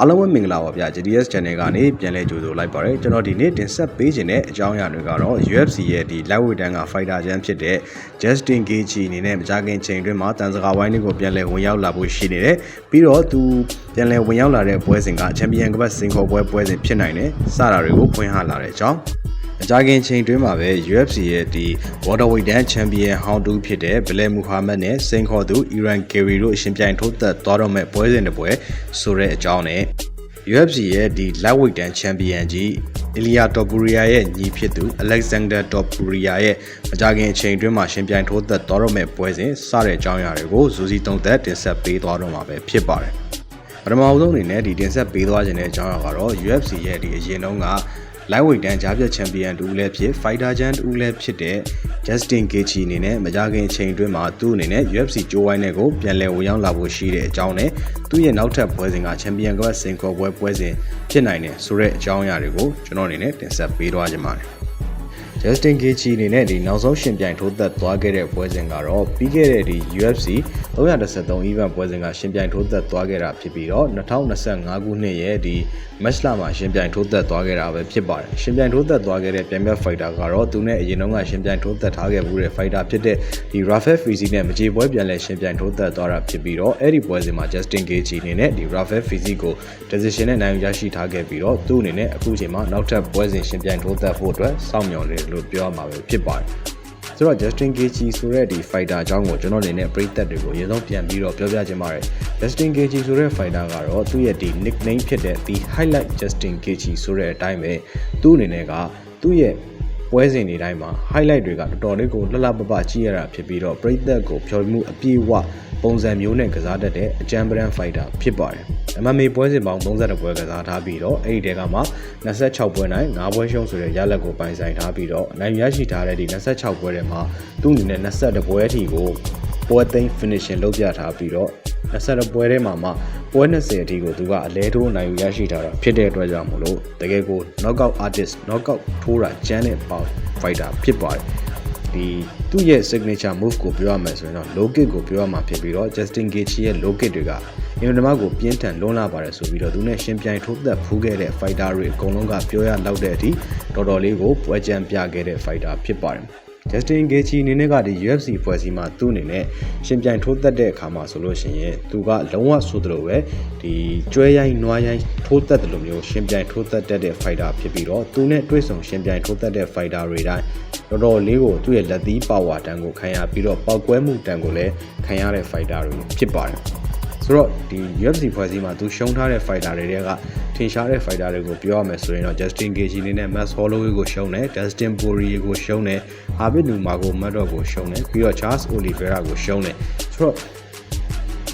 အားလုံးပဲမင်္ဂလာပါဗျာ GDS Channel ကနေပြန်လဲကြိုဆိုလိုက်ပါရစေကျွန်တော်ဒီနေ့တင်ဆက်ပေးခြင်းတဲ့အကြောင်းအရာတွေကတော့ UFC ရဲ့ဒီ lightweight တန်းက fighter ချမ်းဖြစ်တဲ့ Justin Gaethje အနေနဲ့မကြာခင်ချိန်တွင်းမှာတန်စကာဝိုင်းလေးကိုပြန်လဲဝင်ရောက်လာဖို့ရှိနေတယ်ပြီးတော့သူပြန်လဲဝင်ရောက်လာတဲ့ပွဲစဉ်က Champion ကပတ်စင်ခေါ်ပွဲပွဲစဉ်ဖြစ်နိုင်တယ်စတာတွေကိုဖွင့်ဟလာတဲ့အကြောင်း အကြခင်ချိန်တွင်းမှာပဲ UFC ရဲ့ဒီ Welterweight တန်း Champion ဟောင်းတူဖြစ်တဲ့ Bilal Muhammad နဲ့စိန်ခေါ်သူ Iran Kerry တို့အရှင်ပြိုင်ထိုးသက်သွားတော့မဲ့ပွဲစဉ်တစ်ပွဲဆိုတဲ့အကြောင်းနဲ့ UFC ရဲ့ဒီ lightweight တန်း champion ကြီး Ilya Topuria ရဲ့ညီဖြစ်သူ Alexander Topuria ရဲ့မကြာခင်အချိန်အတွင်းမှာရှင်ပြိုင်ထိုးသက်သွားတော့မဲ့ပွဲစဉ်စတဲ့အကြောင်းအရာတွေကိုဇူစီသုံးသက်တင်ဆက်ပေးသွားတော့မှာပဲဖြစ်ပါတယ်ပထမအဆုံးအနေနဲ့ဒီတင်ဆက်ပေးသွားခြင်းတဲ့အကြောင်းအရာကတော့ UFC ရဲ့ဒီအရင်တုန်းက lightweight တန်းကြားပြတ်ချန်ပီယံတူလည်းဖြစ် fighter ချန်တူလည်းဖြစ်တဲ့ Justin Gaethje အနေနဲ့မကြာခင်အချိန်အတွင်းမှာသူ့အနေနဲ့ UFC ကြိုးဝိုင်းတဲ့ကိုပြန်လည်ဝင်ရောက်လာဖို့ရှိတဲ့အကြောင်းနဲ့သူ့ရဲ့နောက်ထပ်ပွဲစဉ်ကချန်ပီယံကစင်ကော်ပွဲပွဲစဉ်ဖြစ်နိုင်တယ်ဆိုတဲ့အကြောင်းအရာတွေကိုကျွန်တော်အနေနဲ့တင်ဆက်ပေးသွားကြပါမယ် Justin Gaethje အနေနဲ့ဒီနောက်ဆုံးရှင်ပြိုင်ထိုးသက်သွားခဲ့တဲ့ပွဲစဉ်ကတော့ပြီးခဲ့တဲ့ဒီ UFC 313 event ပွဲစဉ်ကရှင်ပြိုင်ထိုးသက်သွားခဲ့တာဖြစ်ပြီးတော့2025ခုနှစ်ရဲ့ဒီ match လာမှာရှင်ပြိုင်ထိုးသက်သွားခဲ့တာပဲဖြစ်ပါတယ်ရှင်ပြိုင်ထိုးသက်သွားခဲ့တဲ့ပြန်ပြတ် fighter ကတော့သူနဲ့အရင်တုန်းကရှင်ပြိုင်ထိုးသက်ထားခဲ့မှုတဲ့ fighter ဖြစ်တဲ့ဒီ Rafael Fizzy နဲ့မကြေပွဲပြန်လဲရှင်ပြိုင်ထိုးသက်သွားတာဖြစ်ပြီးတော့အဲ့ဒီပွဲစဉ်မှာ Justin Gaethje အနေနဲ့ဒီ Rafael Fizzy ကို decision နဲ့နိုင်ယူရရှိထားခဲ့ပြီးတော့သူ့အနေနဲ့အခုချိန်မှာနောက်ထပ်ပွဲစဉ်ရှင်ပြိုင်ထိုးသက်ဖို့အတွက်စောင့်မျှော်နေတယ်လို့ပြောရမှာပဲဖြစ်ပါတယ်ဆိုတော့ Justin Gaethje ဆိုတဲ့ဒီ fighter အကြောင်းကိုကျွန်တော်အနေနဲ့ပရိသတ်တွေကိုအရင်ဆုံးပြန်ပြီးတော့ပြောပြချင်ပါတယ် Justin Gaethje ဆိုတဲ့ fighter ကတော့သူ့ရဲ့ဒီ nickname ဖြစ်တဲ့ the highlight Justin Gaethje ဆိုတဲ့အတိုင်းပဲသူ့အနေနဲ့ကသူ့ရဲ့ ပွဲစဉ်တွေတိုင်းမှာ highlight တွေကတော်တော်လေးကိုလှလှပပကြည့်ရတာဖြစ်ပြီးတော့ပရိသတ်ကိုဖြော်မှုအပြည့်အဝပုံစံမျိုးနဲ့ကစားတတ်တဲ့အကြမ်းပရန် fighter ဖြစ်ပါတယ်။ MMA ပွဲစဉ်ပေါင်း32ပွဲကစားထားပြီးတော့အဲ့ဒီတဲကမှ26ပွဲနိုင်9ပွဲရှုံးဆိုတဲ့ရလဒ်ကိုပိုင်ဆိုင်ထားပြီးတော့နိုင်ရရှိထားတဲ့ဒီ26ပွဲထဲမှာသူ့အနေနဲ့22ပွဲအထိကိုပွဲသိမ်း finishing လုပ်ပြထားပြီးတော့ 22ပွဲထဲမှာမှပွဲ20အထိကိုသူကအလဲထိုးနိုင်ယူရရှိထားတာဖြစ်တဲ့အတွက်ကြောင့်မို့လို့တကယ်ကို knockout artist knockout ထိုးတာကျန်းတဲ့ပေါင် fighter ဖြစ်ပါတယ်ဒီသူ့ရဲ့ signature move ကိုပြောရမယ်ဆိုရင်တော့ low kick ကိုပြောရမှာဖြစ်ပြီးတော့ Justin Gaethje ရဲ့ low kick တွေကအင်ဒမကိုပြင်းထန်လွန်းလာပါတယ်ဆိုပြီးတော့သူနဲ့ရှင်ပြိုင်ထိုးသက်ဖူးခဲ့တဲ့ fighter တွေအကုန်လုံးကပြောရလောက်တဲ့အထိတော်တော်လေးကိုပွဲကြမ်းပြခဲ့တဲ့ fighter ဖြစ်ပါတယ် Justin Gaethje အနေနဲ့ကဒီ UFC ဖွဲ့စည်းမှာသူ့အနေနဲ့ရှင်ပြိုင်ထိုးသက်တဲ့အခါမှာဆိုလို့ရှိရင်သူကလုံးဝဆိုသလိုပဲဒီကျွဲရိုင်းနွားရိုင်းထိုးသက်တယ်လို့မျိုးရှင်ပြိုင်ထိုးသက်တတ်တဲ့ fighter ဖြစ်ပြီးတော့သူနဲ့တွေ့ဆုံရှင်ပြိုင်ထိုးသက်တဲ့ fighter တွေတိုင်းတော်တော်လေးကိုသူ့ရဲ့လက်သီးပါဝါတန်းကိုခံရပြီးတော့ပောက်ကွဲမှုတန်းကိုလည်းခံရတဲ့ fighter တွေဖြစ်ပါတယ် ဆိုတော့ဒီ UFC ဖွဲ့စည်းမှာသူရှုံးထားတဲ့ fighter တွေတွေကထင်ရှားတဲ့ fighter တွေကိုပြောရမယ်ဆိုရင်တော့ Justin Gaethje အနေနဲ့ Max Holloway ကိုရှုံးတယ် Dustin Poirier ကိုရှုံးတယ် Habib Nurmagomedov ကိုရှုံးတယ်ပြီးတော့ Charles Oliveira ကိုရှုံးတယ်ဆိုတော့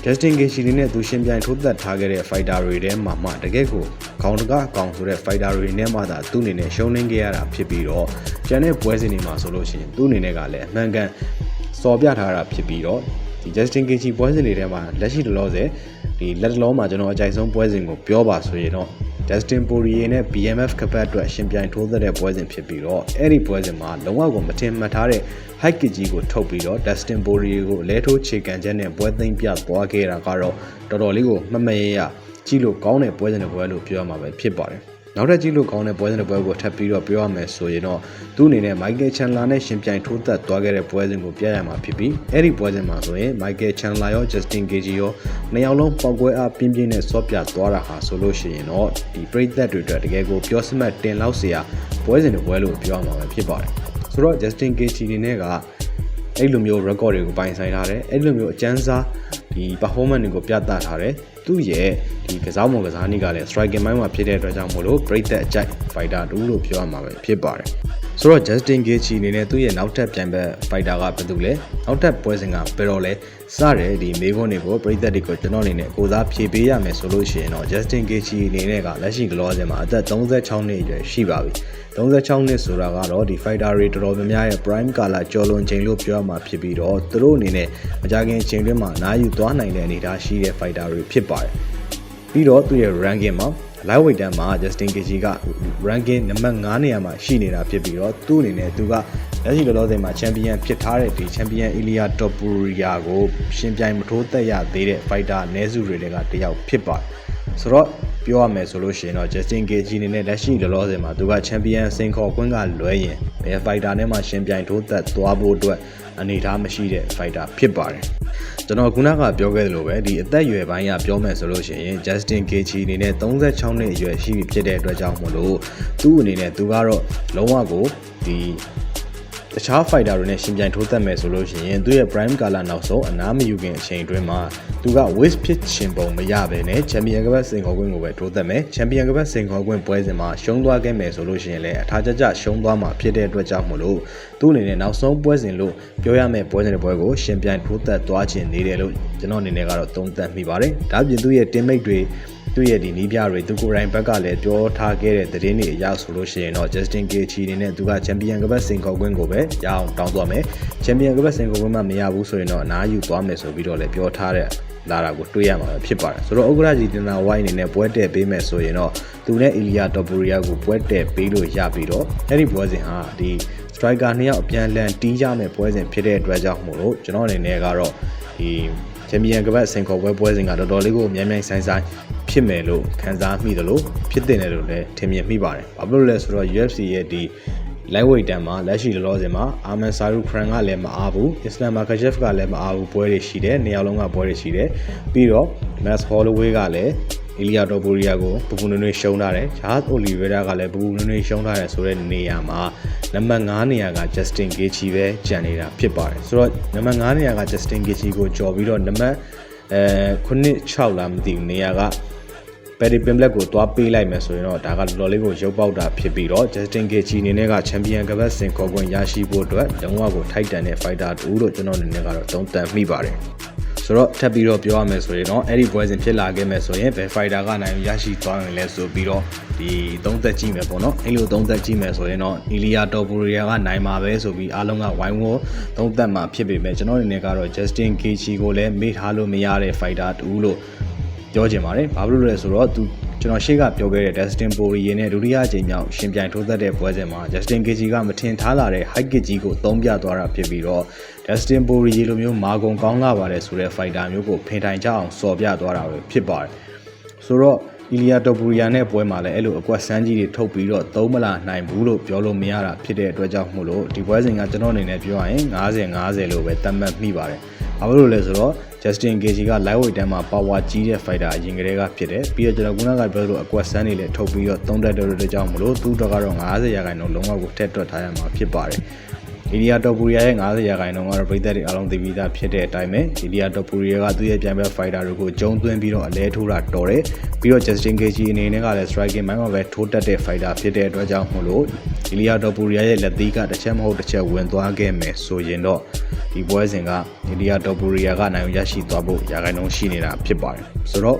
Justin Gaethje အနေနဲ့သူရှင်ပြိုင်ထိုးသက်ထားခဲ့တဲ့ fighter တွေထဲမှာမှတကယ့်ကိုခေါင်းတကားအကောင်ဆိုတဲ့ fighter တွေနဲ့မှသာသူ့အနေနဲ့ရှုံးနေခဲ့ရတာဖြစ်ပြီးတော့ကျန်တဲ့ပွဲစဉ်တွေမှာဆိုလို့ရှိရင်သူ့အနေနဲ့ကလည်းအမှန်ကန်စော်ပြထားတာဖြစ်ပြီးတော့ ဒီ Justin Gaethje ပွဲစဉ်တွေထဲမှာလက်ရှိတလောဆယ်ဒီလက်တလောမှာကျွန်တော်အကြိုက်ဆုံးပွဲစဉ်ကိုပြောပါဆိုရင်တော့ Dustin Poirier နဲ့ BMF ကပတ်အတွက်ရှင်ပြိုင်ထိုးသက်တဲ့ပွဲစဉ်ဖြစ်ပြီးတော့အဲ့ဒီပွဲစဉ်မှာလုံးဝကိုမထင်မှတ်ထားတဲ့ high kick ကြီးကိုထုတ်ပြီးတော့ Dustin Poirier ကိုလဲထိုးခြေကန်ချက်နဲ့ပွဲသိမ်းပြသွားခဲ့တာကတော့တော်တော်လေးကိုမမရရကြည့်လို့ကောင်းတဲ့ပွဲစဉ်တစ်ပွဲလို့ပြောရမှာပဲဖြစ်ပါတယ် နောက်ထပ်ကြည့်လို့ကောင်းတဲ့ပွဲစဉ်တစ်ပွဲကိုထပ်ပြီးတော့ပြောရမယ်ဆိုရင်တော့သူ့အနေနဲ့ Michael Chandler နဲ့ရှင်ပြိုင်ထိုးသက်သွားခဲ့တဲ့ပွဲစဉ်ကိုပြရမှာဖြစ်ပြီးအဲ့ဒီပွဲစဉ်မှာဆိုရင် Michael Chandler ရော Justin Gaethje ရောနှစ်ယောက်လုံးပောက်ကွဲအားပြင်းပြင်းနဲ့စောပြသွားတာဟာဆိုလို့ရှိရင်တော့ဒီပရိသတ်တွေအတွက်တကယ်ကိုပြောစမှတ်တင်လောက်စရာပွဲစဉ်တစ်ပွဲလို့ပြောရမှာပဲဖြစ်ပါတယ်ဆိုတော့ Justin Gaethje အနေနဲ့ကအဲ့လိုမျိုး record တွေကိုပိုင်ဆိုင်ထားတယ်အဲ့လိုမျိုးအကျန်းစား ဒီ performance တွေကိုပြသထားတယ်သူ့ရဲ့ဒီကစားမွန်ကစားနည်းကလည်း striking ပိုင်းမှာဖြစ်တဲ့အတွက်ကြောင့်မို့လို့ break that အကြိုက် fighter တူလို့ပြောရမှာပဲဖြစ်ပါတယ် ဆိုတော့ Justin Gaethje အနေနဲ့သူ့ရဲ့နောက်ထပ်ပြန်ဘက် fighter ကဘယ်သူလဲနောက်ထပ်ပွဲစဉ်ကဘယ်တော့လဲစတဲ့ဒီမေးခွန်းတွေကိုပရိသတ်တွေကိုကျွန်တော်အနေနဲ့ကိုစားဖြေပေးရမယ်ဆိုလို့ရှိရင်တော့ Justin Gaethje အနေနဲ့ကလက်ရှိကလောဆယ်မှာအသက်36နှစ်အရွယ်ရှိပါပြီ36နှစ်ဆိုတာကတော့ဒီ fighter တွေတော်တော်များများရဲ့ prime ကာလကျော်လွန်ချိန်လို့ပြောရမှာဖြစ်ပြီးတော့သူတို့အနေနဲ့မကြခင်ချိန်တွင်းမှာနားယူသွားနိုင်တဲ့အနေအထားရှိတဲ့ fighter တွေဖြစ်ပါတယ်ပြီးတော့သူ့ရဲ့ ranking မှာ lightweight တန်းမှာ Justin Gaethje က ranking နံပါတ်9နေရာမှာရှိနေတာဖြစ်ပြီးတော့သူ့အနေနဲ့သူကလက်ရှိလောလောဆယ်မှာ champion ဖြစ်ထားတဲ့ဒီ champion Ilya Topuria ကိုရှင်ပြိုင်မထိုးသက်ရသေးတဲ့ fighter အနည်းစုတွေထဲကတစ်ယောက်ဖြစ်ပါတယ် ဆိုတော့ပြောရမယ်ဆိုလို့ရှိရင်တော့ Justin Gaethje အနေနဲ့လက်ရှိလောလောဆယ်မှာသူကချန်ပီယံစင်ခေါ်ခွင့်ကလွဲရင်ဘယ်ဖိုက်တာနဲ့မှရှင်ပြိုင်ထိုးသက်သွားဖို့အတွက်အနေအထားမရှိတဲ့ဖိုက်တာဖြစ်ပါတယ်ကျွန်တော်ခုနကပြောခဲ့သလိုပဲဒီအသက်အရွယ်ပိုင်းကပြောမယ်ဆိုလို့ရှိရင် Justin Gaethje အနေနဲ့36နှစ်အရွယ်ရှိပြီဖြစ်တဲ့အတွက်ကြောင့်မို့လို့သူ့အနေနဲ့သူကတော့လုံးဝကိုဒီ တခြား fighter တွေနဲ့ရှင်ပြိုင်ထိုးသက်မယ်ဆိုလို့ရှိရင်သူ့ရဲ့ prime color နောက်ဆုံးအနားမယူခင်အချိန်အတွင်းမှာသူက waste ဖြစ်ရှင်ပုံမရဘဲနဲ့ champion ကပတ်စင်ခေါ်ခွင့်ကိုပဲထိုးသက်မယ် champion ကပတ်စင်ခေါ်ခွင့်ပွဲစဉ်မှာရှုံးသွားခဲ့မယ်ဆိုလို့ရှိရင်လည်းအထာကြကြရှုံးသွားမှာဖြစ်တဲ့အတွက်ကြောင့်မို့လို့သူ့အနေနဲ့နောက်ဆုံးပွဲစဉ်လို့ပြောရမယ့်ပွဲစဉ်တစ်ပွဲကိုရှင်ပြိုင်ထိုးသက်သွားခြင်းနေတယ်လို့ကျွန်တော်အနေနဲ့ကတော့သုံးသပ်မိပါတယ်ဒါ့အပြင်သူ့ရဲ့ teammate တွေ သူ့ရဲ့ဒီနီးပြတွေသူကိုယ်တိုင်ဘက်ကလည်းပြောထားခဲ့တဲ့သတင်းတွေအရဆိုလို့ရှိရင်တော့ Justin Gaethje အနေနဲ့သူကချန်ပီယံကပတ်စင်ခေါ်ခွင့်ကိုပဲရအောင်တောင်းသွားမယ်ချန်ပီယံကပတ်စင်ခေါ်ခွင့်မှမရဘူးဆိုရင်တော့အနားယူသွားမယ်ဆိုပြီးတော့လည်းပြောထားတဲ့လာတာကိုတွေ့ရမှာပဲဖြစ်ပါတယ်ဆိုတော့ဥက္ကရာကြီးတင်နာဝိုင်းအနေနဲ့ပွဲတက်ပေးမယ်ဆိုရင်တော့သူနဲ့ Ilya Topuria ကိုပွဲတက်ပေးလို့ရပြီးတော့အဲ့ဒီပွဲစဉ်ဟာဒီ striker နှစ်ယောက်အပြန်အလှန်တီးကြမဲ့ပွဲစဉ်ဖြစ်တဲ့အတွက်ကြောင့်မို့လို့ကျွန်တော်အနေနဲ့ကတော့ဒီ ချန်ပီယံကပတ်စင်ခေါ်ပွဲပွဲစဉ်ကတော်တော်လေးကိုအများများဆိုင်ဆိုင်ဖြစ်မယ်လို့ခန်းစားမိသလိုဖြစ်တင်တယ်လို့လည်းထင်မြင်မိပါတယ်။ဘာဖြစ်လို့လဲဆိုတော့ UFC ရဲ့ဒီ lightweight တန်းမှာလက်ရှိလောလောဆယ်မှာအာမန်ဆာရူခရန်ကလည်းမအားဘူးအစ္စလမ်မာကရှက်ဖ်ကလည်းမအားဘူးပွဲတွေရှိတယ်နေရာလုံးကပွဲတွေရှိတယ်ပြီးတော့ Max Holloway ကလည်း အီလီယာတိုပိုရီယာကိုပပူနွေ့နွေ့ရှုံးထားတယ်ဂျားအိုလီဗေရာကလည်းပပူနွေ့နွေ့ရှုံးထားတယ်ဆိုတဲ့နေရာမှာနံပါတ်9နေရာက Justin Gaethje ပဲကျန်နေတာဖြစ်ပါတယ်ဆိုတော့နံပါတ်9နေရာက Justin Gaethje ကိုကြော်ပြီးတော့နံပါတ်အဲ9 6လားမသိဘူးနေရာကပယ်ရီပင်ဘလက်ကိုသွားပေးလိုက်မယ်ဆိုရင်တော့ဒါကတော်တော်လေးကိုရုပ်ပေါက်တာဖြစ်ပြီးတော့ Justin Gaethje အနေနဲ့ကချန်ပီယံကပတ်စင်ခေါ်ခွင့်ရရှိဖို့အတွက်လုံးဝကိုထိုက်တန်တဲ့ fighter တူလို့ကျွန်တော်အနေနဲ့ကတော့သုံးသပ်မိပါတယ် ဆိုတော့ထပ်ပြီးတော့ပြောရမယ်ဆိုရင်တော့အဲ့ဒီပွဲစဉ်ဖြစ်လာခဲ့မယ်ဆိုရင်ဘယ် fighter ကနိုင်ရရှိသွားရင်လဲဆိုပြီးတော့ဒီသုံးသက်ကြည့်မယ်ပေါ့နော်အဲ့လိုသုံးသက်ကြည့်မယ်ဆိုရင်တော့ Ilya Topuria ကနိုင်မှာပဲဆိုပြီးအားလုံးကဝိုင်းဝန်းသုံးသက်မှာဖြစ်ပေမဲ့ကျွန်တော်အနေနဲ့ကတော့ Justin Gaethje ကိုလည်းမေ့ထားလို့မရတဲ့ fighter တူလို့ပြောချင်ပါတယ်ဘာဖြစ်လို့လဲဆိုတော့သူ ကျွန်တော်ရှေ့ကပြောခဲ့တဲ့ Dustin Poirier နဲ့ဒုတိယအကြိမ်မြောက်ရှင်ပြိုင်ထိုးသက်တဲ့ပွဲစဉ်မှာ Justin Gaethje ကမထင်ထားလာတဲ့ high kick ကြီးကိုသုံးပြသွားတာဖြစ်ပြီးတော့ Dustin Poirier လိုမျိုးမာကုံကောင်းလာပါတယ်ဆိုတဲ့ fighter မျိုးကိုဖင်တိုင်ကြအောင်စော်ပြသွားတာပဲဖြစ်ပါတယ်ဆိုတော့ Ilya Topuria နဲ့ပွဲမှာလည်းအဲ့လိုအကွက်ဆန်းကြီးတွေထုတ်ပြီးတော့သုံးမလာနိုင်ဘူးလို့ပြောလို့မရတာဖြစ်တဲ့အတွက်ကြောင့်မို့လို့ဒီပွဲစဉ်ကကျွန်တော်အနေနဲ့ပြောရရင်90 50လို့ပဲသတ်မှတ်မိပါတယ်။ဘာလို့လဲဆိုတော့ Justin Gaethje က lightweight တန်းမှာ power ကြီးတဲ့ fighter အရင်ကတည်းကဖြစ်တယ်။ပြီးတော့ကျွန်တော်ခုနကပြောလို့အကွက်ဆန်းတွေလည်းထုတ်ပြီးတော့သုံးတတ်တဲ့အတွက်ကြောင့်မို့လို့သူ့တော့ကတော့90ရာခိုင်နှုန်းလုံးဝကိုထက်တွက်ထားရမှာဖြစ်ပါတယ်။ အီလီယာတိုပူရီယာရဲ့90ရာခိုင်နှုန်းကတော့ပြည်သက်တွေအားလုံးသိပြီးသားဖြစ်တဲ့အတိုင်းပဲအီလီယာတိုပူရီယာကသူ့ရဲ့ပြန်ဘက်ဖိုက်တာတွေကိုဂျုံသွင်းပြီးတော့အလဲထိုးတာတော်တယ်ပြီးတော့ Justin Gaethje အနေနဲ့ကလည်း striking မိုင်းမှာပဲထိုးတက်တဲ့ fighter ဖြစ်တဲ့အတွက်ကြောင့်မို့လို့အီလီယာတိုပူရီယာရဲ့လက်သီးကတစ်ချက်မဟုတ်တစ်ချက်ဝင်သွားခဲ့မယ်ဆိုရင်တော့ဒီပွဲစဉ်ကအီလီယာတိုပူရီယာကနိုင်ရရှိသွားဖို့ရာခိုင်နှုန်းရှိနေတာဖြစ်ပါတယ်ဆိုတော့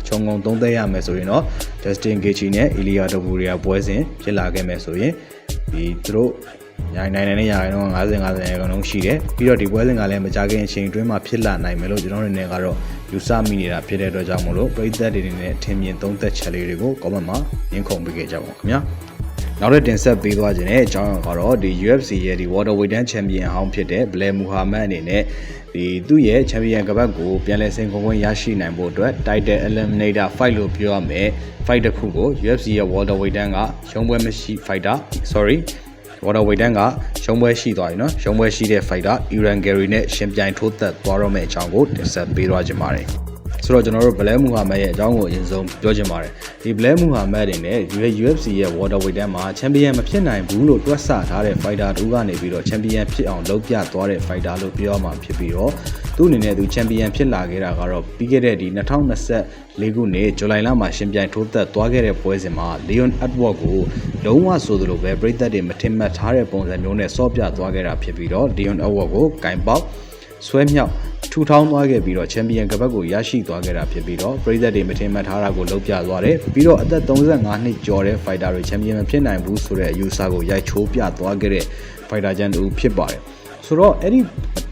အချုံငုံသုံးသက်ရမယ်ဆိုရင်တော့ Justin Gaethje နဲ့ Ilya Topuria ပွဲစဉ်ဖြစ်လာခဲ့မယ်ဆိုရင်ဒီသူတို့ ညာနိုင်နိုင်တဲ့ညာခိုင်နှုန်း50 50ရာခိုင်နှုန်းရှိတယ်ပြီးတော့ဒီပွဲစဉ်ကလည်းမကြခင်အချိန်အတွင်းမှာဖြစ်လာနိုင်မယ်လို့ကျွန်တော်တို့နေကတော့ယူဆမိနေတာဖြစ်တဲ့အတွက်ကြောင့်မို့လို့ပရိသတ်တွေနဲ့ထင်မြင်သုံးသက်ချက်လေးတွေကို comment မှာရင်းခုန်ပေးခဲ့ကြပါဦးခင်ဗျာနောက်တဲ့တင်ဆက်ပေးသွားခြင်းတဲ့အကြောင်းအရာကတော့ဒီ UFC ရဲ့ဒီ Waterweight တန်းချန်ပီယံဟောင်းဖြစ်တဲ့ Blair Muhammad အနေနဲ့ဒီသူ့ရဲ့ချန်ပီယံကပတ်ကိုပြန်လည်ဆင်ခွင့်ရရှိနိုင်ဖို့အတွက် Title Eliminator Fight လို့ပြောရမယ် fight တစ်ခုကို UFC ရဲ့ Waterweight တန်းကရုံးပွဲမရှိ fighter sorry Waterweight တန်းကရှုံးပွဲရှိသွားပြီနော်ရှုံးပွဲရှိတဲ့ fighter Iran Gary နဲ့ရှင်ပြိုင်ထိုးသက်သွားတော့မယ့်အကြောင်းကိုတင်ဆက်ပေးသွားကြပါမယ် ဆိုတော့ကျွန်တော်တို့ဘလဲမူဟာမက်ရဲ့အကြောင်းကိုအရင်ဆုံးပြောချင်ပါတယ်ဒီဘလဲမူဟာမက်တွေနဲ့ UFC ရဲ့ Waterweight တန်းမှာချန်ပီယံမဖြစ်နိုင်ဘူးလို့တွက်ဆထားတဲ့ fighter တူကနေပြီးတော့ချန်ပီယံဖြစ်အောင်လုပ်ပြသွားတဲ့ fighter လို့ပြောမှာဖြစ်ပြီးတော့သူ့အနေနဲ့သူချန်ပီယံဖြစ်လာခဲ့တာကတော့ပြီးခဲ့တဲ့ဒီ2024ခုနှစ်ဇူလိုင်လမှာရှင်ပြိုင်ထိုးသက်သွားခဲ့တဲ့ပွဲစဉ်မှာ Leon Edward ကိုလုံးဝဆိုသလိုပဲပြည်သက်တွေမထင်မှတ်ထားတဲ့ပုံစံမျိုးနဲ့စော့ပြသွားခဲ့တာဖြစ်ပြီးတော့ Leon Edward ကိုကင်ပေါက် ဆွဲမြောက်ထူထောင်းသွားခဲ့ပြီးတော့ချန်ပီယံကပတ်ကိုရရှိသွားခဲ့တာဖြစ်ပြီးတော့ပြည်သက်တွေမထင်မှတ်ထားတာကိုလုံးပြသွားတယ်ပြီးတော့အသက်35နှစ်ကျော်တဲ့ fighter တွေချန်ပီယံမဖြစ်နိုင်ဘူးဆိုတဲ့အယူဆကိုရိုက်ချိုးပြသွားခဲ့တဲ့ fighter ချန်တူဖြစ်ပါတယ်ဆိုတော့အဲ့ဒီ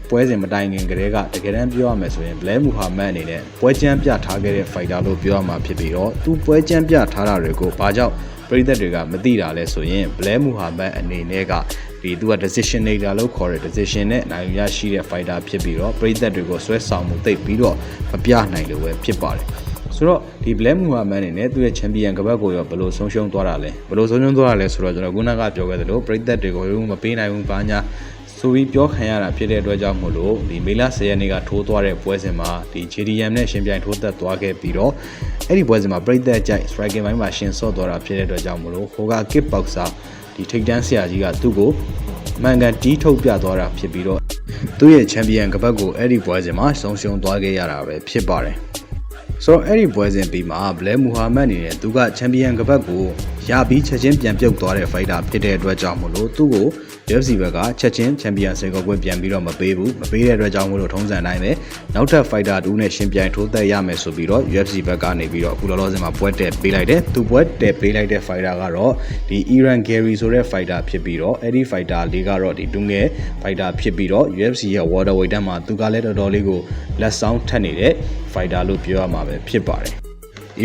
ပွဲစဉ်မတိုင်ခင်ကတည်းကတကယ်တမ်းပြောရမယ်ဆိုရင်ဘလဲမူဟာမက်အနေနဲ့ပွဲချမ်းပြထားခဲ့တဲ့ fighter လို့ပြောရမှာဖြစ်ပြီးတော့သူပွဲချမ်းပြထားတာတွေကိုဘာကြောင့်ပြည်သက်တွေကမသိတာလဲဆိုရင်ဘလဲမူဟာမက်အနေနဲ့က ဒီသူက decision maker လို့ခေါ်တဲ့ decision နဲ့နိုင်ရရှိတဲ့ fighter ဖြစ်ပြီးတော့ပြည်သက်တွေကိုဆွဲဆောင်မှုသိပ်ပြီးတော့မပြနိုင်လို့ပဲဖြစ်ပါတယ်ဆိုတော့ဒီ Black Muhammad အနေနဲ့သူ့ရဲ့ champion ကပတ်ကိုရောဘယ်လိုဆုံးရှုံးသွားတာလဲဘယ်လိုဆုံးရှုံးသွားတာလဲဆိုတော့ကျွန်တော်ခုနကပြောခဲ့သလိုပရိသတ်တွေကိုရုံးမပေးနိုင်ဘူးဘာညာဆိုပြီးပြောခံရတာဖြစ်တဲ့အတွက်ကြောင့်မို့လို့ဒီမေလ10ရက်နေ့ကထိုးသွားတဲ့ပွဲစဉ်မှာဒီ JDM နဲ့ရှင်ပြိုင်ထိုးသက်သွားခဲ့ပြီးတော့အဲ့ဒီပွဲစဉ်မှာပရိသတ်ကြိုက် striking ဘိုင်းမှာရှင်ဆော့သွားတာဖြစ်တဲ့အတွက်ကြောင့်မို့လို့ဟိုက kick boxer ဒီထိတ်တန်းဆရာကြီးကသူ့ကိုမှန်ကန်တီးထုတ်ပြသွားတာဖြစ်ပြီးတော့သူ့ရဲ့ champion ကပတ်ကိုအဲ့ဒီပွဲစဉ်မှာဆုံးရှုံးသွားခဲ့ရတာပဲဖြစ်ပါတယ်ဆိုတော့အဲ့ဒီပွဲစဉ်ပြီးမှာဘလဲမူဟာမက်အနေနဲ့သူကချန်ပီယံကပတ်ကို ရပြီးချက်ချင်းပြန်ပြုတ်သွားတဲ့ဖိုက်တာဖြစ်တဲ့အတွက်ကြောင့်မလို့သူ့ကို UFC ဘက်ကချက်ချင်းချန်ပီယံဆယ်ကောကွင်းပြန်ပြီးတော့မပေးဘူးမပေးတဲ့အတွက်ကြောင့်မလို့ထုံးစံတိုင်းပဲနောက်ထပ်ဖိုက်တာတူးနဲ့ရှင်ပြိုင်ထိုးသက်ရမယ်ဆိုပြီးတော့ UFC ဘက်ကနေပြီးတော့အခုလောလောဆယ်မှာပွဲတက်ပေးလိုက်တယ်သူပွဲတက်ပေးလိုက်တဲ့ဖိုက်တာကတော့ဒီ Iran Gary ဆိုတဲ့ဖိုက်တာဖြစ်ပြီးတော့အဲ့ဒီဖိုက်တာလေးကတော့ဒီတူးငယ်ဖိုက်တာဖြစ်ပြီးတော့ UFC ရဲ့ Waterweight တန်းမှာသူကလည်းတော်တော်လေးကိုလက်ဆောင်ထက်နေတဲ့ fighter လို့ပြောရမှာပဲဖြစ်ပါတယ်။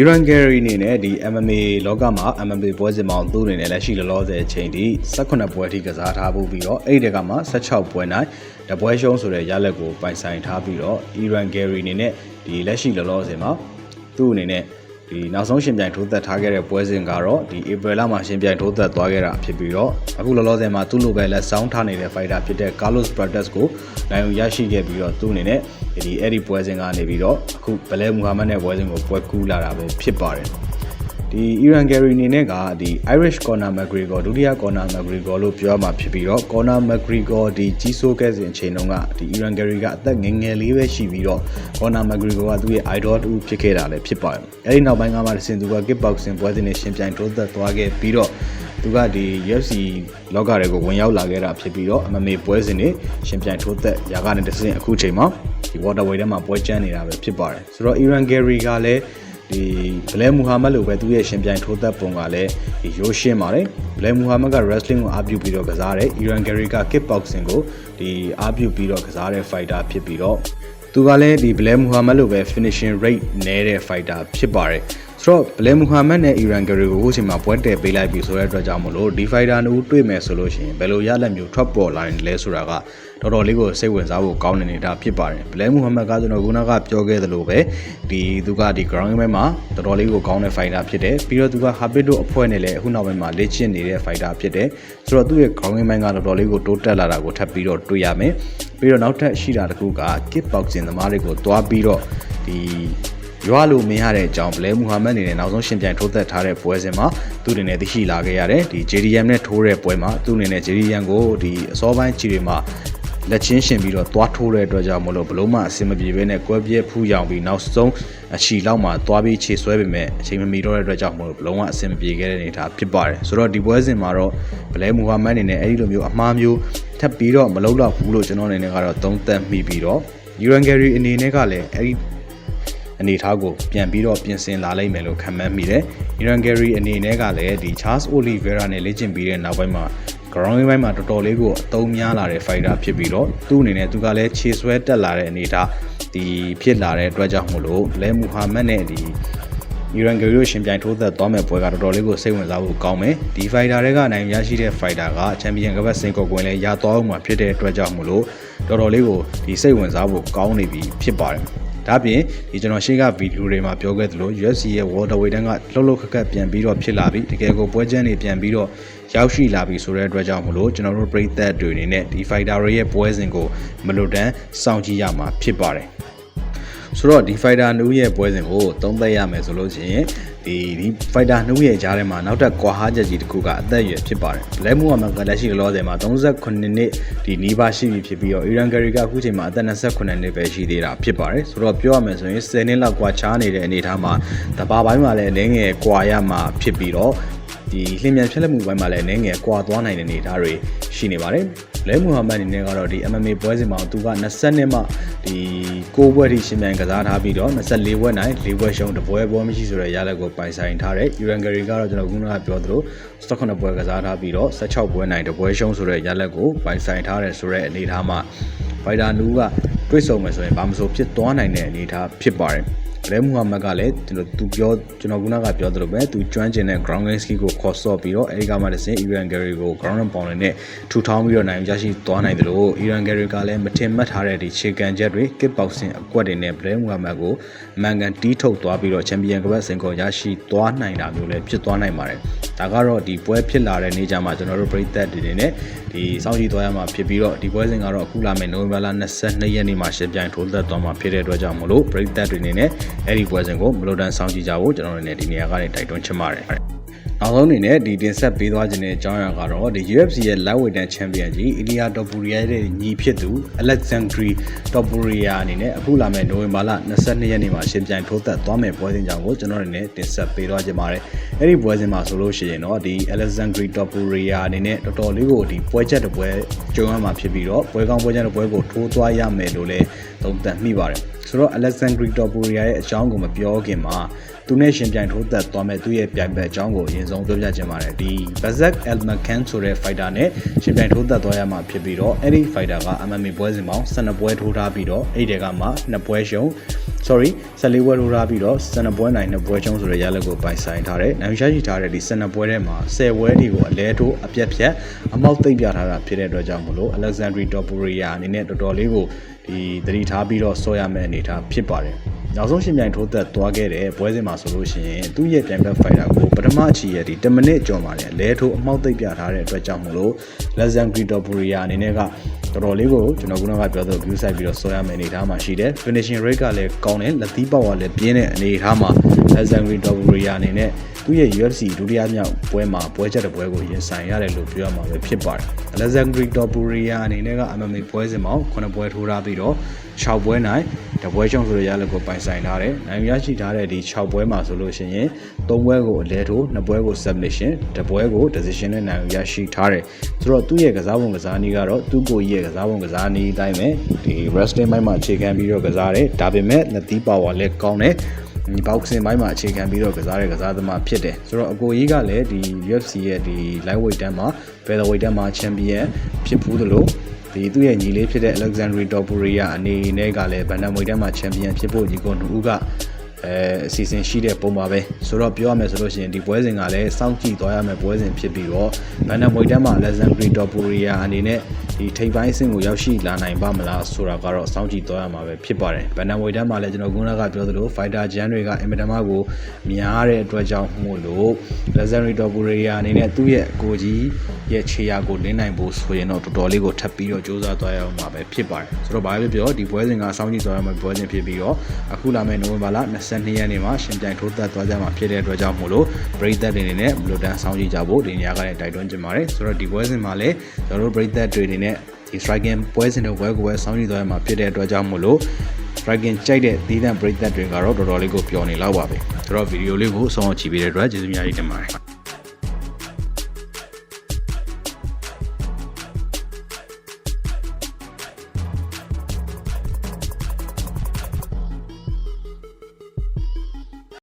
Iran Gary အနေနဲ့ဒီ MMA လောကမှာ MMA ပွဲစဉ်မှာသူ့အနေနဲ့လက်ရှိလောလောဆယ်အချိန်ထိ18ပွဲအထိကစားထားဖို့ပြီးတော့အဲ့ဒီတကမှာ16ပွဲနိုင်တပွဲရှုံးဆိုတဲ့ရလက်ကိုပိုင်ဆိုင်ထားပြီးတော့ Iran Gary အနေနဲ့ဒီလက်ရှိလောလောဆယ်မှာသူ့အနေနဲ့ ဒီနောက်ဆုံးရှင်ပြိုင်ထိုးသက်ထားခဲ့တဲ့ပွဲစဉ်ကတော့ဒီ April လမှာရှင်ပြိုင်ထိုးသက်သွားခဲ့တာဖြစ်ပြီးတော့အခုလောလောဆယ်မှာသူ့လိုပဲလက်ဆောင်ထားနေတဲ့ fighter ဖြစ်တဲ့ Carlos Prates ကိုနိုင်အောင်ရရှိခဲ့ပြီးတော့သူ့အနေနဲ့ဒီအဲ့ဒီပွဲစဉ်ကနေပြီးတော့အခုဘလဲမူဟာမက်နဲ့ပွဲစဉ်ကိုပွဲကူးလာတာပဲဖြစ်ပါတယ် ဒီ Iran Gary အနေနဲ့ကဒီ Irish Conor McGregor ဒုတိယ Conor McGregor လို့ပြောရမှာဖြစ်ပြီးတော့ Conor McGregor ဒီကြီးစိုးခဲ့စဉ်အချိန်တုန်းကဒီ Iran Gary ကအသက်ငယ်ငယ်လေးပဲရှိပြီးတော့ Conor McGregor ကသူ့ရဲ့ idol တူဖြစ်ခဲ့တာလည်းဖြစ်ပါတယ်အဲဒီနောက်ပိုင်းကမှတစ်ဆင့်သူက kickboxing ပွဲစဉ်နဲ့ရှင်ပြိုင်ထိုးသက်သွားခဲ့ပြီးတော့သူကဒီ UFC လောကတွေကိုဝင်ရောက်လာခဲ့တာဖြစ်ပြီးတော့ MMA ပွဲစဉ်တွေရှင်ပြိုင်ထိုးသက်ရာကနေတစ်ဆင့်အခုချိန်မှာဒီ waterway ထဲမှာပွဲကျန်းနေတာပဲဖြစ်ပါတယ်ဆိုတော့ Iran Gary ကလည်း ဒီဘလဲမူဟာမက်လိုပဲသူ့ရဲ့ရှင်ပြိုင်ထိုးသက်ပုံကလည်းဒီရိုးရှင်းပါတယ်ဘလဲမူဟာမက်က wrestling ကိုအားပြုပြီးတော့ကစားတယ် Iran Gary က kickboxing ကိုဒီအားပြုပြီးတော့ကစားတဲ့ fighter ဖြစ်ပြီးတော့သူကလည်းဒီဘလဲမူဟာမက်လိုပဲ finishing rate နည်းတဲ့ fighter ဖြစ်ပါတယ် ဆိုတော့ဘလဲမူဟာမက်နဲ့ Iran Gary ကိုအခုချိန်မှာပွဲတည်ပေးလိုက်ပြီဆိုတဲ့အတွက်ကြောင့်မလို့ဒီ fighter နှစ်ဦးတွေ့မယ်ဆိုလို့ရှိရင်ဘယ်လိုရလက်မျိုးထွက်ပေါ်လာနေလဲဆိုတာကတော်တော်လေးကိုစိတ်ဝင်စားဖို့ကောင်းနေနေတာဖြစ်ပါတယ်ဘလဲမူဟာမက်ကကျွန်တော်ခုနကပြောခဲ့သလိုပဲဒီသူကဒီ ground game မှာတော်တော်လေးကိုကောင်းတဲ့ fighter ဖြစ်တယ်ပြီးတော့သူက habit တို့အဖွဲ့နဲ့လည်းအခုနောက်ပိုင်းမှာလေ့ကျင့်နေတဲ့ fighter ဖြစ်တယ်ဆိုတော့သူ့ရဲ့ ground game ကတော်တော်လေးကိုတိုးတက်လာတာကိုထပ်ပြီးတော့တွေ့ရမယ်ပြီးတော့နောက်ထပ်ရှိတာတစ်ခုက kickboxing သမားတွေကိုတွားပြီးတော့ဒီ ရွာလို့မရတဲ့အကြောင်းဘလဲမူဟာမက်အနေနဲ့နောက်ဆုံးရှင်ပြိုင်ထိုးသက်ထားတဲ့ပွဲစဉ်မှာသူ့အနေနဲ့သိရှိလာခဲ့ရတယ်ဒီ JDM နဲ့ထိုးတဲ့ပွဲမှာသူ့အနေနဲ့ JDM ကိုဒီအစောပိုင်းချီတွေမှာလက်ချင်းရှင်ပြီးတော့သွားထိုးတဲ့အတွက်ကြောင့်မလို့ဘလုံးမအစင်မပြေဘဲနဲ့ကွဲပြဲဖူးရောင်ပြီးနောက်ဆုံးအချီလောက်မှာသွားပြီးခြေဆွဲပေမဲ့အချိန်မမီတော့တဲ့အတွက်ကြောင့်မလို့ဘလုံးကအစင်မပြေခဲ့တဲ့အနေအထားဖြစ်ပါတယ်ဆိုတော့ဒီပွဲစဉ်မှာတော့ဘလဲမူဟာမက်အနေနဲ့အဲ့ဒီလိုမျိုးအမှားမျိုးထပ်ပြီးတော့မလုံးတော့ဘူးလို့ကျွန်တော်အနေနဲ့ကတော့သုံးသပ်မိပြီးတော့ Uran Gary အနေနဲ့ကလည်းအဲ့ဒီ အနေထားကိုပြန်ပြီးတော့ပြင်ဆင်လာလိမ့်မယ်လို့ခန့်မှန်းမိတယ်။ Iran Gary အနေနဲ့ကလည်းဒီ Charles Oliveira နဲ့လေ့ကျင့်ပြီးတဲ့နောက်ပိုင်းမှာ ground game ဘက်မှာတော်တော်လေးကိုအသုံးများလာတဲ့ fighter ဖြစ်ပြီးတော့သူ့အနေနဲ့သူကလည်းခြေဆွဲတက်လာတဲ့အနေအထားဒီဖြစ်လာတဲ့အတွက်ကြောင့်မို့လို့လဲမူဟာမက်နဲ့ဒီ Iran Gary ရှင်ပြိုင်ထိုးသက်သွားမဲ့ပွဲကတော်တော်လေးကိုစိတ်ဝင်စားဖို့ကောင်းမယ်ဒီ fighter တွေကနိုင်ရရှိတဲ့ fighter က champion ကပတ်စင်ကောကွင်းလဲရသွားအောင်မှာဖြစ်တဲ့အတွက်ကြောင့်မို့လို့တော်တော်လေးကိုဒီစိတ်ဝင်စားဖို့ကောင်းနေပြီဖြစ်ပါတယ် ဒါပြင်ဒီကျွန်တော်ရှေ့ကဗီဒီယိုတွေမှာပြောခဲ့သလို UFC ရဲ့ Welterweight တန်းကလှုပ်လှုပ်ခက်ခက်ပြန်ပြီးတော့ဖြစ်လာပြီတကယ်ကိုပွဲချမ်းတွေပြန်ပြီးတော့ရောက်ရှိလာပြီဆိုတဲ့အတွက်ကြောင့်မလို့ကျွန်တော်တို့ပြည်သက်တွေအနေနဲ့ဒီ fighter တွေရဲ့ပွဲစဉ်ကိုမလွတ်တမ်းစောင့်ကြည့်ရမှာဖြစ်ပါတယ်ဆိုတော့ဒီ fighter နှုတ်ရဲ့ပွဲစဉ်ကိုသုံးသပ်ရမယ်ဆိုလို့ရှိရင် ဒီဒီ fighter နှုတ်ရဲ့ကြားထဲမှာနောက်ထပ်ကွာဟာချက်ကြီးတစ်ခုကအသက်အရွယ်ဖြစ်ပါတယ်။ Black Muhammad ကလက်ရှိလောဆယ်မှာ38နှစ်ဒီနီးပါးရှိပြီဖြစ်ပြီးတော့ Iran Gary ကအခုချိန်မှာအသက်28နှစ်ပဲရှိသေးတာဖြစ်ပါတယ်။ဆိုတော့ပြောရမယ်ဆိုရင်10နှစ်လောက်ကွာခြားနေတဲ့အနေအထားမှာတဘာပိုင်းမှာလည်းအနည်းငယ်ကွာရမှာဖြစ်ပြီးတော့ဒီလျင်မြန်ဖြက်လက်မှုပိုင်းမှာလည်းအနေငယ်ကွာသွားနိုင်တဲ့အနေအထားတွေရှိနေပါတယ်။ လဲမူဟာမက်အနေနဲ့ကတော့ဒီ MMA ပွဲစဉ်မှာသူက20နှစ်မှဒီ6ဘွဲ့ထိရှင်ပြိုင်ကစားထားပြီးတော့24ဘွဲ့နိုင်4ဘွဲ့ရှုံးတပွဲပွဲမရှိဆိုတဲ့ရလက်ကိုပိုင်ဆိုင်ထားတဲ့ Uran Gary ကတော့ကျွန်တော်ခုနကပြောသလို18ဘွဲ့ကစားထားပြီးတော့16ဘွဲ့နိုင်တပွဲရှုံးဆိုတဲ့ရလက်ကိုပိုင်ဆိုင်ထားတဲ့ဆိုတဲ့အနေအထားမှာ Fighter နူးကတွေ့ဆုံမယ်ဆိုရင်ဘာမဆိုဖြစ်သွားနိုင်တဲ့အနေအထားဖြစ်ပါတယ်။ ဗလဲမူဟာမက်ကလည်းကျွန်တော်သူပြောကျွန်တော်ခုနကပြောသလိုပဲသူကျွမ်းကျင်တဲ့ ground game skill ကိုခေါ်ဆော့ပြီးတော့အဲဒီကမှတစ်ဆင့် Iran Gary ကို ground and pound နဲ့ထူထောင်းပြီးတော့နိုင်ရရှိသွားနိုင်တယ်လို့ Iran Gary ကလည်းမထင်မှတ်ထားတဲ့ဒီခြေကန်ချက်တွေ kick boxing အကွက်တွေနဲ့ဗလဲမူဟာမက်ကိုအမှန်ကန်တီးထုတ်သွားပြီးတော့ champion ကပတ်စင်ကိုရရှိသွားနိုင်တာမျိုးလည်းဖြစ်သွားနိုင်ပါတယ်ဒါကတော့ဒီပွဲဖြစ်လာတဲ့နေ့ကျမှကျွန်တော်တို့ပြည်သက်တွေနေနဲ့ဒီစောင့်ကြည့်သွားရမှာဖြစ်ပြီးတော့ဒီပွဲစဉ်ကတော့အခုလာမယ့်နိုဝင်ဘာလ22ရက်နေ့မှာရှင်ပြိုင်ထိုးသက်သွားမှာဖြစ်တဲ့အတွက်ကြောင့်မလို့ပြည်သက်တွေနေနဲ့အဲ့ဒီပွဲစဉ်ကိုမလိုတန်စောင့်ကြည့်ကြဖို့ကျွန်တော်တို့နေဒီနေရာကနေတိုက်တွန်းချင်ပါတယ်နောက်ဆုံးအနေနဲ့ဒီတင်ဆက်ပေးသွားခြင်းတဲ့အကြောင်းအရာကတော့ဒီ UFC ရဲ့ lightweight တန်းချန်ပီယံကြီးအီလီယာတိုပူရီယာရဲ့ညီဖြစ်သူ Alexandri Topuria အနေနဲ့အခုလာမယ့်နိုဝင်ဘာလ22ရက်နေ့မှာရှင်ပြိုင်ထိုးသက်သွားမယ့်ပွဲစဉ်ကြောင့်ကိုကျွန်တော်တို့နေတင်ဆက်ပေးသွားခြင်းပါတယ်။အဲ့ဒီပွဲစဉ်မှာဆိုလို့ရှိရင်တော့ဒီ Alexandri Topuria အနေနဲ့တော်တော်လေးကိုဒီပွဲချက်တစ်ပွဲကြုံရမှာဖြစ်ပြီးတော့ပွဲကောင်းပွဲချက်တစ်ပွဲကိုထိုးသွားရမယ်လို့လည်းသုံးသပ်မိပါတယ်။ ဆိုတော့ Alexandri Topuria ရဲ့အကြောင်းကိုမပြောခင်မှာသူနဲ့ရှင်ပြိုင်ထိုးသက်သွားမဲ့သူရဲ့ပြိုင်ဘက်အကြောင်းကိုအရင်ဆုံးပြောပြချင်ပါတယ်ဒီ Bazak Elmakan ဆိုတဲ့ fighter နဲ့ရှင်ပြိုင်ထိုးသက်သွားရမှာဖြစ်ပြီးတော့အဲ့ဒီ fighter က MMA ပွဲစဉ်ပေါင်း12ပွဲထိုးထားပြီးတော့အဲ့ဒီကမှ2ပွဲရှုံး sorry 14ပွဲထိုးထားပြီးတော့12ပွဲနိုင်2ပွဲရှုံးဆိုတဲ့ရလဒ်ကိုပိုင်ဆိုင်ထားတယ်နိုင်ရရှိထားတဲ့ဒီ12ပွဲထဲမှာ10ပွဲတွေကိုအလဲထိုးအပြက်ဖြတ်အမောက်သိပ်ပြထားတာဖြစ်တဲ့အတွက်ကြောင့်မလို့ Alexandri Topuria အနေနဲ့တော်တော်လေးကိုဒီသတိထားပြီးတော့ဆော့ရမယ့်အနေအထားဖြစ်ပါတယ်နောက်ဆုံးရှင်ပြိုင်ထိုးသက်သွားခဲ့တဲ့ပွဲစဉ်မှာဆိုလို့ရှိရင်သူ့ရဲ့ပြိုင်ဘက်ဖိုင်တာကိုပထမအချီရဲ့ဒီ10မိနစ်ကျော်မှာလည်းလဲထိုးအမောက်သိပ်ပြထားတဲ့အတွက်ကြောင့်မလို့ Alexandri Topuria အနေနဲ့က တော်တော်လေးကိုကျွန်တော်ခုနကပြောသလို view site ပြီးတော့ဆောရမယ့်အနေအထားမှာရှိတယ် finishing rate ကလည်းကောင်းတယ်လက်သီးပေါက်ကလည်းပြင်းတဲ့အနေအထားမှာ Alexandri Topuria အနေနဲ့သူ့ရဲ့ UFC ဒုတိယမြောက်ပွဲမှာပွဲချက်တစ်ပွဲကိုရင်ဆိုင်ရတယ်လို့ပြောရမှာပဲဖြစ်ပါတယ် Alexandri Topuria အနေနဲ့က MMA ပွဲစဉ်မှာ9ပွဲထိုးထားပြီးတော့ 6ပွဲနိုင်တပွဲရှုံးဆိုတဲ့ရလဒ်ကိုပိုင်ဆိုင်ထားတယ်။နိုင်ရရှိထားတဲ့ဒီ6ပွဲမှာဆိုလို့ရှိရင်3ပွဲကိုအလဲထိုး2ပွဲကို submission တပွဲကို decision နဲ့နိုင်ရရှိထားတယ်။ဆိုတော့သူ့ရဲ့ကစားပုံကစားနည်းကတော့သူ့ကိုကြီးရဲ့ကစားပုံကစားနည်းအတိုင်းပဲဒီ wrestling ဘိုင်းမှာအခြေခံပြီးတော့ကစားတယ်။ဒါပေမဲ့လက်သီးပါဝါလည်းကောင်းတယ်။ ဒီ boxing ဘိုင်းမှာအခြေခံပြီးတော့ကစားတဲ့ကစားသမားဖြစ်တယ်ဆိုတော့အကိုကြီးကလည်းဒီ UFC ရဲ့ဒီ lightweight တန်းမှာ featherweight တန်းမှာ champion ဖြစ်ဘူးသလိုဒီသူ့ရဲ့ညီလေးဖြစ်တဲ့ Alexandri Topuria အနေနဲ့ကလည်းဗန်ဒမ်မွေတန်းမှာ champion ဖြစ်ဖို့ညီကိုနှူးကအဲအစီအစဉ်ရှိတဲ့ပုံပါပဲဆိုတော့ပြောရမယ်ဆိုလို့ရှိရင်ဒီပွဲစဉ်ကလည်းစောင့်ကြည့်သွားရမယ့်ပွဲစဉ်ဖြစ်ပြီးတော့ဗန်ဒမ်မွေတန်းမှာ Alexandri Topuria အနေနဲ့ ဒီထိပ်ပိုင်းအဆင့်ကိုရောက်ရှိလာနိုင်ပါမလားဆိုတာကတော့စောင့်ကြည့်သွားရမှာပဲဖြစ်ပါတယ်ဗန်ဒမ်မွေတန်းမှာလည်းကျွန်တော်ခုနကပြောသလို fighter ဂျန်တွေကအင်မတန်မှကိုများတဲ့အတွက်ကြောင့်မို့လို့ Alexandri Topuria အနေနဲ့သူ့ရဲ့အကိုကြီးရဲ့ခြေရာကိုနင်းနိုင်ဖို့ဆိုရင်တော့တော်တော်လေးကိုထပ်ပြီးတော့စူးစမ်းသွားရအောင်မှာပဲဖြစ်ပါတယ်ဆိုတော့ဘာပဲပြောဒီပွဲစဉ်ကစောင့်ကြည့်သွားရမယ့်ပွဲစဉ်ဖြစ်ပြီးတော့အခုလာမယ့်နိုဝင်ဘာလ22ရက်နေ့မှာရှင်ပြိုင်ထိုးသက်သွားကြမှာဖြစ်တဲ့အတွက်ကြောင့်မို့လို့ပရိသတ်တွေအနေနဲ့ဘလိုတန်စောင့်ကြည့်ကြဖို့ဒီနေရာကလည်းတိုက်တွန်းချင်ပါတယ်ဆိုတော့ဒီပွဲစဉ်မှာလည်းကျွန်တော်တို့ပရိသတ်တွေအနေနဲ့ဒီ striking ပွဲစဉ်တွေပွဲကိုပဲစောင့်ကြည့်သွားရမှာဖြစ်တဲ့အတွက်ကြောင့်မို့လို့ striking ကြိုက်တဲ့သီးသန့်ပရိသတ်တွေကတော့တော်တော်လေးကိုပျော်နေလောက်ပါပဲဆိုတော့ဗီဒီယိုလေးကိုအဆုံးအချီပေးတဲ့အတွက်ကျေးဇူးများကြီးတင်ပါတယ်